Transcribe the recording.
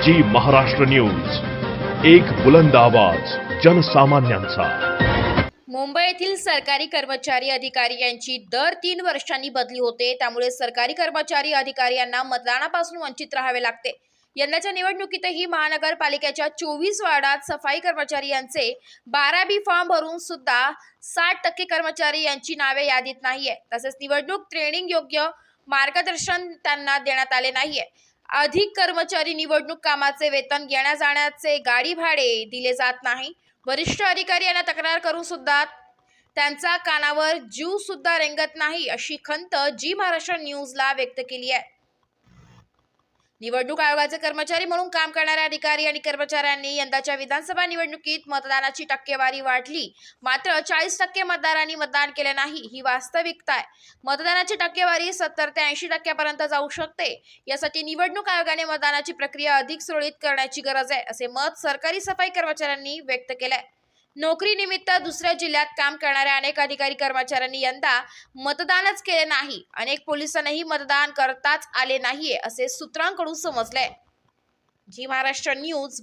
जी Maharashtra news. एक बुलंद आवाज जनसामान्यांचा. मुंबई येथील सरकारी कर्मचारी अधिकारी यांची दर तीन वर्षांनी बदली होते. त्यामुळे सरकारी कर्मचारी अधिकारी यांना मतदानापासून वंचित राहावे लागते. यंदाच्या निवडणुकीतही महानगरपालिकेच्या चोवीस वार्डात सफाई कर्मचारी यांचे बारा बी फॉर्म भरून सुद्धा साठ टक्के कर्मचारी यांची नावे यादीत नाहीये. तसेच निवडणूक ट्रेनिंग योग्य मार्गदर्शन त्यांना देण्यात आले नाहीये. अधिक कर्मचारी निवडणूक कामाचे वेतन येण्या जाण्याचे गाडी भाडे दिले जात नाही. वरिष्ठ अधिकारी यांना तक्रार करून सुद्धा त्यांचा कानावर जीव सुद्धा रेंगत नाही अशी खंत जी महाराष्ट्र न्यूजला व्यक्त केली आहे. निवडणूक आयोगाचे कर्मचारी म्हणून काम करणाऱ्या अधिकारी आणि कर्मचाऱ्यांनी यंदाच्या विधानसभा निवडणुकीत मतदानाची टक्केवारी वाढली. मात्र चाळीस टक्के मतदारांनी मतदान केले नाही ही वास्तविकता आहे. मतदानाची टक्केवारी सत्तर ते ऐंशी टक्क्यापर्यंत जाऊ शकते. यासाठी निवडणूक आयोगाने मतदानाची प्रक्रिया अधिक सुरळीत करण्याची गरज आहे असे मत सरकारी सफाई कर्मचाऱ्यांनी व्यक्त केलंय. नोकरीनिमित्त दुसऱ्या जिल्ह्यात काम करणाऱ्या अनेक अधिकारी कर्मचाऱ्यांनी यंदा मतदानच केले नाही. अनेक पोलिसांनाही मतदान करताच आले नाहीये असे सूत्रांकडून समजले जी महाराष्ट्र न्यूज